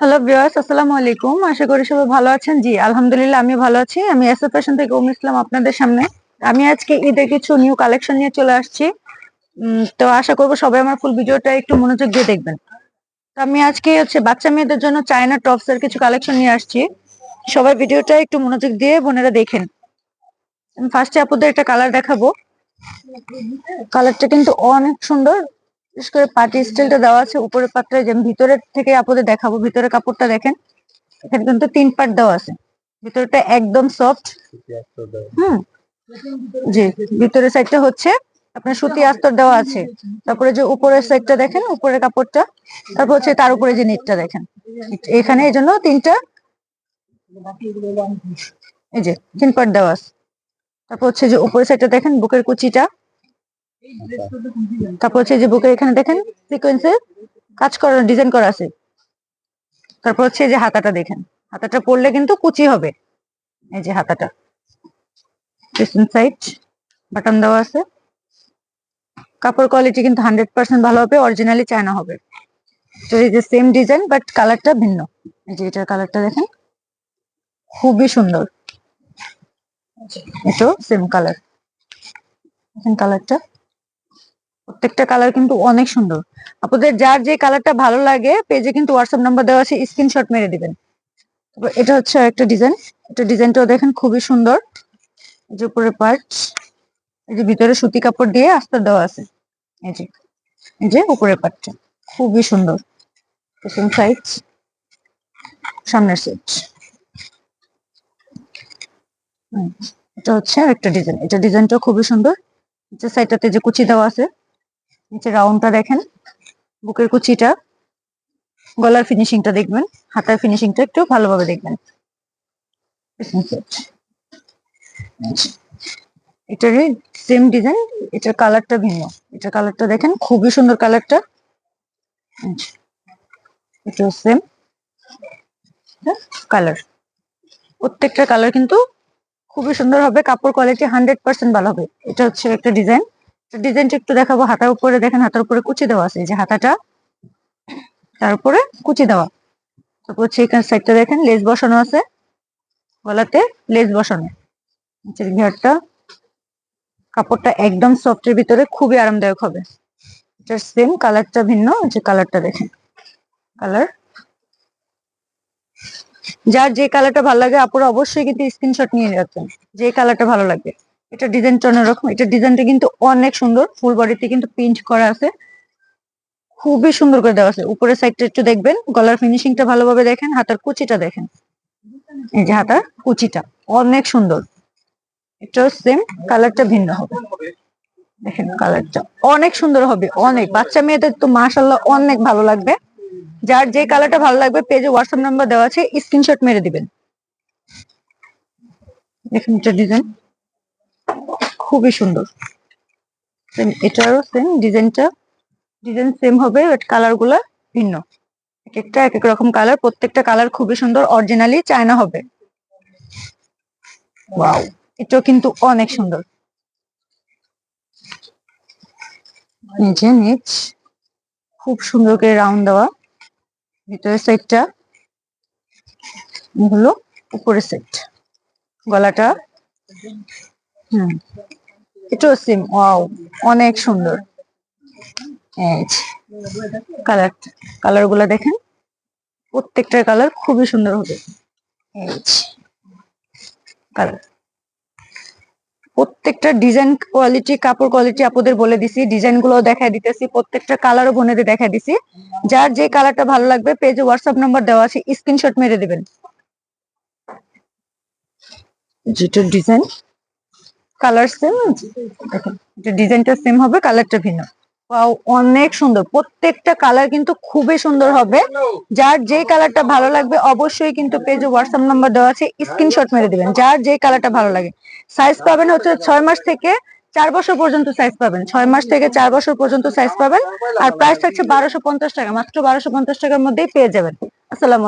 Hello viewers আসসালামু আলাইকুম। আশা করি সবাই ভালো আছেন। জি, আলহামদুলিল্লাহ, আমি ভালো আছি। আমি এস ফ্যাশন থেকে উম ইসলাম আপনাদের সামনে। আমি আজকে ঈদের কিছু নিউ কালেকশন নিয়ে চলে আসছি। তো আশা করব সবাই আমার ফুল ভিডিওটা একটু মনোযোগ দিয়ে দেখবেন। তো আমি আজকে হচ্ছে বাচ্চা মেয়েদের জন্য চায়না টপস এর কিছু কালেকশন নিয়ে আসছি। সবাই ভিডিওটা একটু মনোযোগ দিয়ে বোনেরা দেখেন। ফার্স্টে আপুদের একটা কালার দেখাবো। কালারটা কিন্তু অনেক সুন্দর। বিশেষ করে পার্টি স্টাইলটা দেওয়া আছে, উপরের পাটটা যেমন ভিতরের থেকে আপনাদের দেখাবো, ভিতরের কাপড়টা দেখেন, এখানে কিন্তু তিন পার্ট দেওয়া আছে। ভিতরটা একদম সফট হুম। জি, ভিতরের সাইডটা হচ্ছে আপনার সুতি আস্তর দেওয়া আছে। তারপরে যে উপরের সাইডটা দেখেন, উপরের কাপড়টা, তারপর হচ্ছে তার উপরে যে নেটটা দেখেন। এখানে এই জন্য তিনটা, এই যে তিন পার্ট দেওয়া আছে। তারপর হচ্ছে যে উপরের সাইডটা দেখেন, বুকের কুচিটা। তারপর হচ্ছে যে বুকের এখানে দেখেন সিকোয়েন্সে কাজ করা ডিজাইন করা আছে। তারপর হচ্ছে যে হাতাটা দেখেন। হাতাটা পরলে কিন্তু কুচি হবে। এই যে হাতাটা। পিছন সাইড বাটন দেওয়া আছে। কাপড় কোয়ালিটি কিন্তু হান্ড্রেড পার্সেন্ট ভালো হবে অরিজিনালি চায়না হবে। তো এই যে সেম ডিজাইন বাট কালারটা ভিন্ন। এই যে এটার কালারটা দেখেন। খুবই সুন্দর। এটাও সেম কালার কালারটা প্রত্যেকটা কালার কিন্তু অনেক সুন্দর। আপনাদের যার যে কালারটা ভালো লাগে পেজে কিন্তু হোয়াটসঅ্যাপ নাম্বার দেওয়া আছে স্ক্রিনশট মেরে দিবেন। এটা হচ্ছে একটা ডিজাইন এটা ডিজাইনটাও দেখেন খুবই সুন্দর। যে উপরে পার্ট এই যে ভিতরে সুতি কাপড় দিয়ে আস্তর দেওয়া আছে। এই যে এই যে উপরে পার্টটা খুবই সুন্দর। পেছন সাইড সামনের সাইড এটা হচ্ছে একটা ডিজাইন এটা ডিজাইনটা খুবই সুন্দর। নিচের সাইডটাতে যে কুচি দেওয়া আছে নিচে রাউন্ডটা দেখেন। বুকের কুচিটা, গলার ফিনিশিংটা দেখবেন, হাতার ফিনিশিংটা একটু ভালোভাবে দেখবেন। এটারই সেম ডিজাইন এটার কালারটা ভিন্ন। এটার কালারটা দেখেন, খুবই সুন্দর কালারটা এটাও সেম কালার প্রত্যেকটা কালার কিন্তু খুবই সুন্দর হবে, কাপড় কোয়ালিটি হান্ড্রেড পার্সেন্ট ভালো হবে। এটা হচ্ছে একটা ডিজাইন ডিজাইনটা একটু দেখাবো। হাতার উপরে দেখেন, হাতার উপরে কুচি দেওয়া আছে। যে হাতাটা, তার উপরে কুচি দেওয়া। তারপর হচ্ছে এখানে সাইডটা দেখেন লেস বসানো আছে। গলাতে লেস বসানো। ঘেরটা, কাপড়টা একদম সফটের ভিতরে, খুবই আরামদায়ক হবে। এটার সেম কালারটা ভিন্ন যে কালারটা দেখেন। কালার যার যে কালারটা ভালো লাগে, আপুরা অবশ্যই কিন্তু স্ক্রিনশট নিয়ে রাখবেন যে কালারটা ভালো লাগবে। এটা ডিজাইনটা অন্যরকম। এটা ডিজাইনটা কিন্তু অনেক সুন্দর। ফুল বডিতে কিন্তু প্রিন্ট করা আছে। খুবই সুন্দর করে দেওয়া আছে। উপরের সাইডটা একটু দেখবেন। গলার ফিনিশিংটা ভালোভাবে দেখেন, হাতার কুচিটা দেখেন। এই যে হাতার কুচিটা, অনেক সুন্দর। এটাও সেম কালারটা ভিন্ন হবে। দেখেন কালারটা অনেক সুন্দর হবে, অনেক। বাচ্চা মেয়েদের তো মাশাল্লাহ অনেক ভালো লাগবে। যার যে কালারটা ভালো লাগবে, পেজে হোয়াটসঅ্যাপ নাম্বার দেওয়া আছে স্ক্রিনশট মেরে দিবেন। দেখেন এটা ডিজাইন খুবই সুন্দর। Same এটারও সেম ডিজাইনটা ডিজাইন সেম হবে বাট কালারগুলা ভিন্ন। এক একটা, এক এক রকম কালার প্রত্যেকটা কালার খুবই সুন্দর অরিজিনালি চায়না হবে। ওয়াও এটাও কিন্তু অনেক সুন্দর। নিচে নিচ, খুব সুন্দর করে রাউন্ড দেওয়া। ভিতরের সাইডটা হলো উপরের সাইড গলাটা, হুম। এটাও সেম ওয়াও অনেক সুন্দর। কালার কালারগুলা দেখেন, প্রত্যেকটার কালার খুবই সুন্দর হবে। কালার প্রত্যেকটা ডিজাইন কোয়ালিটি কাপড় কোয়ালিটি আপনাদের বলে দিছি ডিজাইনগুলো দেখাই দিতেছি, প্রত্যেকটা কালারও বনেদের দেখাই দিছি। যার যে কালারটা ভালো লাগবে, পেজে হোয়াটসঅ্যাপ নাম্বার দেওয়া আছে স্ক্রিনশট মেরে দিবেন। যেটা ডিজাইন কালার সেম দেখেন ডিজাইনটা সেম হবে কালারটা ভিন্ন। অনেক সুন্দর। প্রত্যেকটা কালার কিন্তু খুবই সুন্দর হবে। যার যে কালারটা ভালো লাগবে, অবশ্যই কিন্তু পেজে হোয়াটসঅ্যাপ নাম্বার দেওয়া আছে স্ক্রিনশট মেরে দিবেন। যার যে কালারটা ভালো লাগে। সাইজ পাবেন হচ্ছে ছয় মাস থেকে চার বছর পর্যন্ত সাইজ পাবেন। ছয় মাস থেকে চার বছর পর্যন্ত সাইজ পাবেন। আর প্রাইস থাকছে বারোশো পঞ্চাশ টাকা। মাত্র বারোশো পঞ্চাশ টাকার মধ্যেই পেয়ে যাবেন। আসসালামু